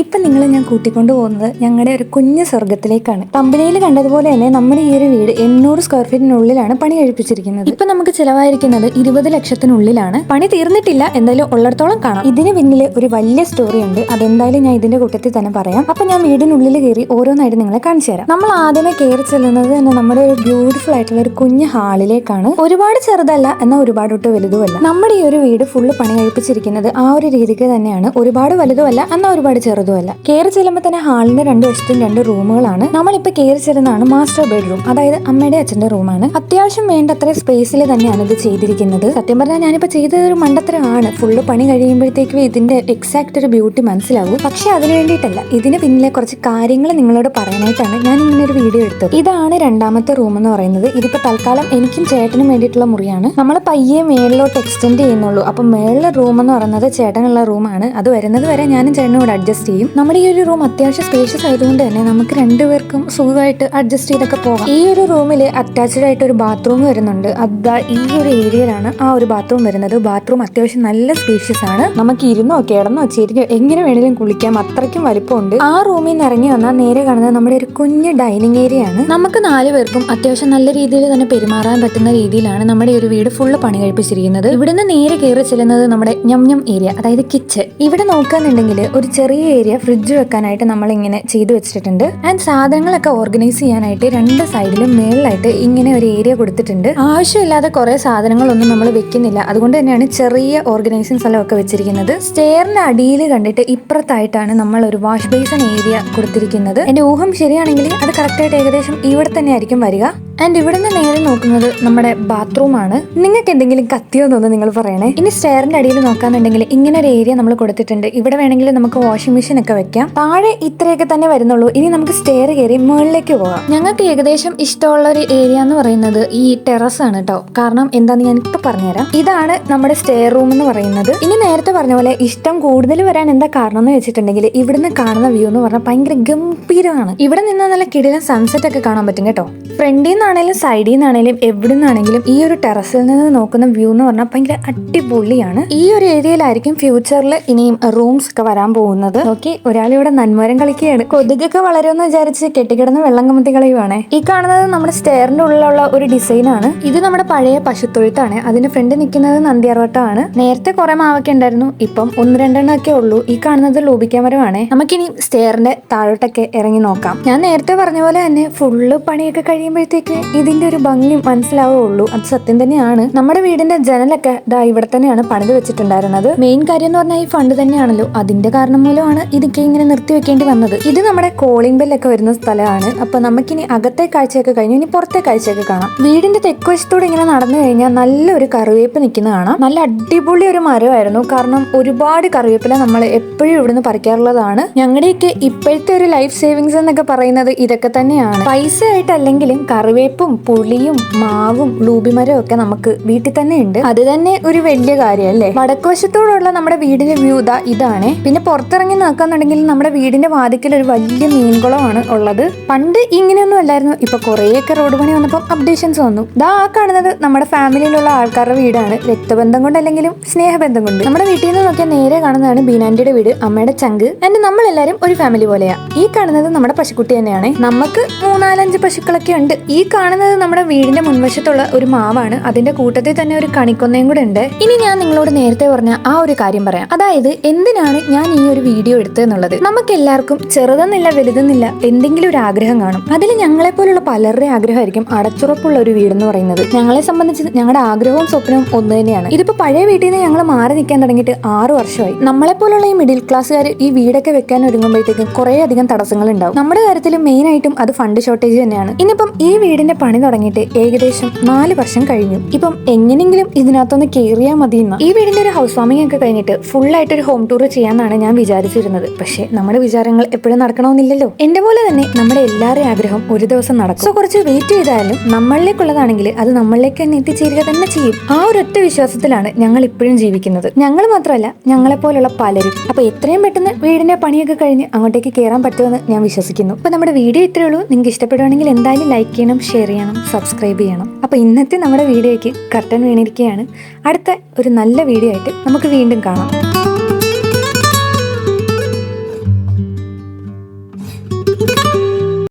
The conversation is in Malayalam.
ഇപ്പൊ നിങ്ങൾ ഞാൻ കൂട്ടിക്കൊണ്ടു പോകുന്നത് ഞങ്ങളുടെ ഒരു കുഞ്ഞു സ്വർഗത്തിലേക്കാണ് കമ്പനിയിൽ കണ്ടതുപോലെ തന്നെ നമ്മുടെ ഈ ഒരു വീട് എണ്ണൂറ് സ്ക്വയർ ഫീറ്റിനുള്ളിലാണ് പണി കഴിപ്പിച്ചിരിക്കുന്നത്. ഇപ്പൊ നമുക്ക് ചിലവായിരിക്കുന്നത് ഇരുപത് ലക്ഷത്തിനുള്ളിലാണ്. പണി തീർന്നിട്ടില്ല എന്തായാലും ഉള്ളിടത്തോളം കാണാം. ഇതിന് പിന്നിൽ ഒരു വലിയ സ്റ്റോറി ഉണ്ട്. അതെന്തായാലും ഞാൻ ഇതിന്റെ കൂട്ടത്തിൽ തന്നെ പറയാം. അപ്പൊ ഞാൻ വീടിനുള്ളിൽ കയറി ഓരോന്നായിട്ട് നിങ്ങളെ കാണിച്ചു തരാം. നമ്മൾ ആദ്യമേ കയറി ചെല്ലുന്നത് തന്നെ നമ്മുടെ ഒരു ബ്യൂട്ടിഫുൾ ആയിട്ടുള്ള ഒരു കുഞ്ഞു ഹാളിലേക്കാണ്. ഒരുപാട് ചെറുതല്ല എന്നാൽ ഒരുപാട് ഒട്ട് വലുതുമല്ല. നമ്മുടെ ഈ ഒരു വീട് ഫുള്ള് പണി കഴിപ്പിച്ചിരിക്കുന്നത് ആ ഒരു രീതിക്ക് തന്നെയാണ്. ഒരുപാട് വലുതുമല്ല എന്നാൽ ഒരുപാട് ചെറുതുമല്ല കയറി ചെല്ലുമ്പോൾ തന്നെ ഹാളിന്റെ രണ്ട് വശത്തും രണ്ട് റൂമുകളാണ്. നമ്മളിപ്പോ കയറി ചെല്ലുന്നതാണ് മാസ്റ്റർ ബെഡ്റൂം. അതായത് അമ്മയുടെ അച്ഛന്റെ റൂമാണ്. അത്യാവശ്യം വേണ്ടത്ര സ്പേസിൽ തന്നെയാണ് ഇത് ചെയ്തിരിക്കുന്നത്. സത്യം പറഞ്ഞാൽ ഞാനിപ്പോ ചെയ്തത് ഒരു മണ്ടത്തരമാണ്. ഫുള്ള് പണി കഴിയുമ്പോഴത്തേക്കും ഇതിന്റെ എക്സാക്ട് ഒരു ബ്യൂട്ടി മനസ്സിലാവും. പക്ഷെ അതിന് വേണ്ടിയിട്ടല്ല. ഇതിന് പിന്നിലെ കുറച്ച് കാര്യങ്ങൾ നിങ്ങളോട് പറയാനായിട്ടാണ് ഞാൻ ഇങ്ങനെ ഒരു വീഡിയോ എടുത്തത്. ഇതാണ് രണ്ടാമത്തെ റൂം എന്ന് പറയുന്നത്. ഇതിപ്പോ തൽക്കാലം എനിക്കും ചേട്ടനും വേണ്ടിയിട്ടുള്ള മുറിയാണ്. നമ്മൾ പയ്യെ മേളിലോട്ട് എക്സ്റ്റെൻഡ് ചെയ്യുന്നുള്ളൂ. അപ്പൊ മേളിലെ റൂം എന്ന് പറയുന്നത് ചേട്ടനുള്ള റൂമാണ് അത് വരുന്നത് വരെ ഞാനും ചേട്ടനും കൂടെ അഡ്ജസ്റ്റ് ചെയ്യും. നമ്മുടെ ഈ ഒരു റൂം അത്യാവശ്യം സ്പേഷ്യസ് ആയതുകൊണ്ട് തന്നെ നമുക്ക് രണ്ടുപേർക്കും സുഖമായിട്ട് അഡ്ജസ്റ്റ് ചെയ്തൊക്കെ പോകാം. ഈ ഒരു റൂമിൽ അറ്റാച്ച്ഡ് ആയിട്ട് ഒരു ബാത്റൂം വരുന്നുണ്ട്. അതാ ഈ ഒരു ഏരിയയിലാണ് ആ ഒരു ബാത്റൂം വരുന്നത്. ബാത്റൂം അത്യാവശ്യം നല്ല സ്പേഷ്യസ് ആണ്. നമുക്ക് ഇരുന്നോ കിടന്നോ ചിരിക്കോ എങ്ങനെ വേണേലും കുളിക്കാം. അത്രയ്ക്കും വലിപ്പമുണ്ട്. ആ റൂമിൽ നിന്ന് ഇറങ്ങി വന്നാൽ നേരെ കാണുന്നത് നമ്മുടെ ഒരു കുഞ്ഞ് ഡൈനിങ് ഏരിയ ആണ്. നമുക്ക് നാല് പേർക്കും അത്യാവശ്യം നല്ല രീതിയിൽ തന്നെ പെരുമാറാൻ പറ്റുന്ന രീതിയിലാണ് നമ്മുടെ ഒരു വീട് ഫുള്ള് പണി കഴിപ്പിച്ചിരിക്കുന്നത്. ഇവിടുന്ന് നേരെ കയറി ചെല്ലുന്നത് നമ്മുടെ ഞം ഞം ഏരിയ അതായത് കിച്ചൺ ഇവിടെ നോക്കുകയാണെന്നുണ്ടെങ്കിൽ ഒരു ചെറിയ ഏരിയ ഫ്രിഡ്ജ് വെക്കാനായിട്ട് നമ്മൾ ഇങ്ങനെ ചെയ്തു വെച്ചിട്ടുണ്ട്. ആൻഡ് സാധനങ്ങളൊക്കെ ഓർഗനൈസ് ചെയ്യാനായിട്ട് രണ്ട് സൈഡിലും മേളിലായിട്ട് ഇങ്ങനെ ഒരു ഏരിയ കൊടുത്തിട്ടുണ്ട്. ആവശ്യമില്ലാതെ കുറെ സാധനങ്ങളൊന്നും നമ്മൾ വെക്കുന്നില്ല. അതുകൊണ്ട് തന്നെയാണ് ചെറിയ ഓർഗനൈസിങ് സ്ഥലമൊക്കെ വെച്ചിരിക്കുന്നത്. സ്റ്റെയറിന്റെ അടിയിൽ കണ്ടിട്ട് ഇപ്പുറത്തായിട്ടാണ് നമ്മൾ ഒരു വാഷ് ബേസൺ ഏരിയ കൊടുത്തിരിക്കുന്നത്. എന്റെ ഊഹം ശരിയാണെങ്കിൽ അത് കറക്റ്റായിട്ട് ഏകദേശം ഇവിടെ തന്നെ ആയിരിക്കും വരിക. ആൻഡ് ഇവിടുന്ന് നേരെ നോക്കുന്നത് നമ്മുടെ ബാത്റൂം ആണ്. നിങ്ങൾക്ക് എന്തെങ്കിലും കത്തിയോ എന്നൊന്ന് നിങ്ങൾ പറയണേ. ഇനി സ്റ്റെയറിന്റെ അടിയിൽ നോക്കാന്നുണ്ടെങ്കിൽ ഇങ്ങനെ ഒരു ഏരിയ നമ്മൾ കൊടുത്തിട്ടുണ്ട്. ഇവിടെ വേണമെങ്കിൽ നമുക്ക് വാഷിംഗ് മെഷീൻ ഒക്കെ വെക്കാം. താഴെ ഇത്രയൊക്കെ തന്നെ വരുന്നുള്ളൂ. ഇനി നമുക്ക് സ്റ്റെയർ കയറി മുകളിലേക്ക് പോകാം. ഞങ്ങൾക്ക് ഏകദേശം ഇഷ്ടമുള്ള ഒരു ഏരിയ എന്ന് പറയുന്നത് ഈ ടെറസ് ആണ് കേട്ടോ കാരണം എന്താന്ന് ഞാൻ ഇപ്പൊ പറഞ്ഞുതരാം. ഇതാണ് നമ്മുടെ സ്റ്റെയർ റൂം എന്ന് പറയുന്നത്. ഇനി നേരത്തെ പറഞ്ഞ പോലെ ഇഷ്ടം കൂടുതൽ വരാൻ എന്താ കാരണം എന്ന് വെച്ചിട്ടുണ്ടെങ്കിൽ ഇവിടുന്ന് കാണുന്ന വ്യൂ എന്ന് പറഞ്ഞാൽ ഭയങ്കര ഗംഭീരമാണ്. ഇവിടെ നിന്ന് നല്ല കിടിലം സൺസെറ്റ് ഒക്കെ കാണാൻ പറ്റും കേട്ടോ. ഫ്രണ്ടിൽ നിന്നാണേലും സൈഡിൽ നിന്നാണേലും എവിടെ നിന്നാണെങ്കിലും ഈ ഒരു ടെറസിൽ നിന്ന് നോക്കുന്ന വ്യൂ എന്ന് പറഞ്ഞാൽ ഭയങ്കര അടിപൊളിയാണ്. ഈ ഒരു ഏരിയയിലായിരിക്കും ഫ്യൂച്ചറിൽ ഇനിയും റൂംസ് ഒക്കെ വരാൻ പോകുന്നത്. ഓക്കെ ഒരാളിവിടെ നന്മരം കളിക്കുകയാണ്. കൊതുകൊക്കെ വളരുമെന്ന് വിചാരിച്ച് കെട്ടിക്കിടന്ന് വെള്ളം കമത്തി കളയുവാണേ. ഈ കാണുന്നത് നമ്മുടെ സ്റ്റെയറിന്റെ ഉള്ളിലുള്ള ഒരു ഡിസൈൻ ആണ് ഇത് നമ്മുടെ പഴയ പശുത്തൊഴുത്താണ്. അതിന് ഫ്രണ്ട് നിൽക്കുന്നത് നന്ദിയാർവട്ടമാണ്. നേരത്തെ കുറെ മാവൊക്കെ ഉണ്ടായിരുന്നു. ഇപ്പം ഒന്ന് രണ്ടെണ്ണം ഒക്കെ ഉള്ളൂ. ഈ കാണുന്നത് ലൂപിക്കാമരമാണ് നമുക്കിനി സ്റ്റെയറിന്റെ താഴോട്ടൊക്കെ ഇറങ്ങി നോക്കാം. ഞാൻ നേരത്തെ പറഞ്ഞ പോലെ തന്നെ ഫുള്ള് പണിയൊക്കെ കഴിയുമ്പോഴത്തേക്ക് ഇതിന്റെ ഒരു ഭംഗി മനസ്സിലാവുള്ളൂ. അത് സത്യം തന്നെയാണ്. നമ്മുടെ വീടിന്റെ ജനലൊക്കെ ദാ ഇവിടെ തന്നെയാണ് പണിത് വെച്ചിട്ടുണ്ടായിരുന്നത്. മെയിൻ കാര്യം എന്ന് പറഞ്ഞാൽ ഈ ഫണ്ട് തന്നെയാണല്ലോ. അതിന്റെ കാരണം മൂലമാണ് ഇതൊക്കെ ഇങ്ങനെ നിർത്തി വെക്കേണ്ടി വന്നത്. ഇത് നമ്മുടെ കോളിംഗ് ബെല്ലൊക്കെ വരുന്ന സ്ഥലമാണ്. അപ്പൊ നമുക്കിനി അകത്തെ കാഴ്ചയൊക്കെ കഴിഞ്ഞു ഇനി പുറത്തെ കാഴ്ചയൊക്കെ കാണാം. വീടിന്റെ തെക്കുവശത്തോടെ ഇങ്ങനെ നടന്നു കഴിഞ്ഞാൽ നല്ലൊരു കറിവേപ്പ് നിൽക്കുന്ന കാണാം. നല്ല അടിപൊളി ഒരു മരമായിരുന്നു. കാരണം ഒരുപാട് കറിവേപ്പില നമ്മൾ എപ്പോഴും ഇവിടുന്ന് പറിക്കാറുള്ളതാണ്. ഞങ്ങളുടെയൊക്കെ ഇപ്പോഴത്തെ ഒരു ലൈഫ് സേവിങ്സ് എന്നൊക്കെ പറയുന്നത് ഇതൊക്കെ തന്നെയാണ്. പൈസ ആയിട്ടല്ലെങ്കിലും കറിവേപ്പും പുളിയും മാവും ലൂബിമരവും ഒക്കെ നമുക്ക് വീട്ടിൽ തന്നെ ഉണ്ട്. അത് തന്നെ ഒരു വലിയ കാര്യം അല്ലേ വടക്കുവശത്തോടുള്ള നമ്മുടെ വീടിന്റെ വ്യൂ ഇതാ ഇതാണ്. പിന്നെ പുറത്തിറങ്ങി നോക്കാന്നുണ്ടെങ്കിൽ നമ്മുടെ വീടിന്റെ വാതിക്കൽ ഒരു വലിയ മീൻകുളമാണ് ഉള്ളത്. പണ്ട് ഇങ്ങനെയൊന്നും അല്ലായിരുന്നു. ഇപ്പൊ കുറേയൊക്കെ റോഡ് പണി വന്നപ്പോൾ അപ്ഡേഷൻസ് വന്നു. ദാ ആ കാണുന്നത് നമ്മുടെ ഫാമിലിയിലുള്ള ആൾക്കാരുടെ വീടാണ്. രക്തബന്ധം കൊണ്ടല്ലെങ്കിലും സ്നേഹബന്ധം കൊണ്ട്. നമ്മുടെ വീട്ടിൽ നിന്ന് നോക്കിയാൽ നേരെ കാണുന്നതാണ് ബീനാൻഡിയുടെ വീട് അമ്മയുടെ ചങ്ക്. ആൻഡ് നമ്മളെല്ലാരും ഒരു ഫാമിലി പോലെയാ. ഈ കാണുന്നത് നമ്മുടെ പശുക്കുട്ടി തന്നെയാണ്. നമുക്ക് മൂന്നാലഞ്ച് പശുക്കളൊക്കെ ഉണ്ട്. ഈ കാണുന്നത് നമ്മുടെ വീടിന്റെ മുൻവശത്തുള്ള ഒരു മാവാണ്. അതിന്റെ കൂട്ടത്തിൽ തന്നെ ഒരു കണിക്കൊന്നയും കൂടെ ഉണ്ട്. ഇനി ഞാൻ നിങ്ങളോട് നേരത്തെ പറഞ്ഞ ആ ഒരു കാര്യം പറയാം. അതായത് എന്തിനാണ് ഞാൻ ഈ ഒരു വീഡിയോ എടുത്തതെന്നുള്ളത്? നമുക്ക് എല്ലാവർക്കും ചെറുതെന്നില്ല വലുതെന്നില്ല എന്തെങ്കിലും ഒരു ആഗ്രഹം കാണും. അതിൽ ഞങ്ങളെ പോലുള്ള പലരുടെ ആഗ്രഹമായിരിക്കും അടച്ചുറപ്പുള്ള ഒരു വീട് എന്ന് പറയുന്നത്. ഞങ്ങളെ സംബന്ധിച്ച് ഞങ്ങളുടെ ആഗ്രഹവും സ്വപ്നവും ഒന്ന് തന്നെയാണ്. ഇതിപ്പോ പഴയ വീട്ടിൽ നിന്ന് ഞങ്ങൾ മാറി നിൽക്കാൻ തുടങ്ങിയിട്ട് ആറു വർഷമായി. നമ്മളെ പോലുള്ള ഈ മിഡിൽ ക്ലാസ്സുകാർ ഈ വീടൊക്കെ വെക്കാൻ ഒരുങ്ങുമ്പോഴത്തേക്കും കുറെ അധികം തടസ്സങ്ങൾ ഉണ്ടാവും നമ്മുടെ കാര്യത്തിൽ മെയിൻ ആയിട്ടും അത് ഫണ്ട് ഷോർട്ടേജ് തന്നെയാണ്. ഇനിയിപ്പം ഈ വീടിന്റെ പണി തുടങ്ങിയിട്ട് ഏകദേശം നാല് വർഷം കഴിഞ്ഞു. ഇപ്പം എങ്ങനെങ്കിലും ഇതിനകത്തൊന്ന് കയറിയാൽ മതി എന്ന ഈ വീടിന്റെ ഒരു ഹൗസ് വാമിംഗ് ഒക്കെ കഴിഞ്ഞിട്ട് ഫുൾ ആയിട്ട് ഒരു ഹോം ടൂർ ചെയ്യാന്നാണ് ഞാൻ വിചാരിച്ചിരുന്നത്. പക്ഷേ നമ്മുടെ വിചാരങ്ങൾ എപ്പോഴും നടക്കണമെന്നില്ലല്ലോ. എന്റെ പോലെ തന്നെ നമ്മുടെ എല്ലാവരുടെയും ആഗ്രഹം ഒരു ദിവസം നടക്കും. സോ കുറച്ച് വെയിറ്റ് ചെയ്താലും നമ്മളിലേക്കുള്ളതാണെങ്കിൽ അത് നമ്മളിലേക്ക് തന്നെ എത്തിച്ചേരുക തന്നെ ചെയ്യും. ആ ഒരു ഒറ്റ വിശ്വാസത്തിലാണ് ഞങ്ങൾ ഇപ്പോഴും ജീവിക്കുന്നത്. ഞങ്ങൾ മാത്രമല്ല ഞങ്ങളെ പോലുള്ള പലരും. അപ്പൊ എത്രയും പെട്ടെന്ന് വീടിന്റെ പണിയൊക്കെ കഴിഞ്ഞ് അങ്ങോട്ടേക്ക് കയറാൻ പറ്റുമെന്ന് ഞാൻ വിശ്വസിക്കുന്നു. അപ്പൊ നമ്മുടെ വീഡിയോ ഇത്രയേ ഉള്ളൂ. നിങ്ങൾക്ക് ഇഷ്ടപ്പെടുവാണെങ്കിൽ എന്തായാലും ലൈക്ക് ചെയ്യണം ഷെയർ ചെയ്യണം സബ്സ്ക്രൈബ് ചെയ്യണം. അപ്പോൾ ഇന്നത്തെ നമ്മുടെ വീഡിയോയ്ക്ക് കർട്ടൻ വീണിരിക്കുകയാണ്. അടുത്ത ഒരു നല്ല വീഡിയോ ആയിട്ട് നമുക്ക് വീണ്ടും കാണാം.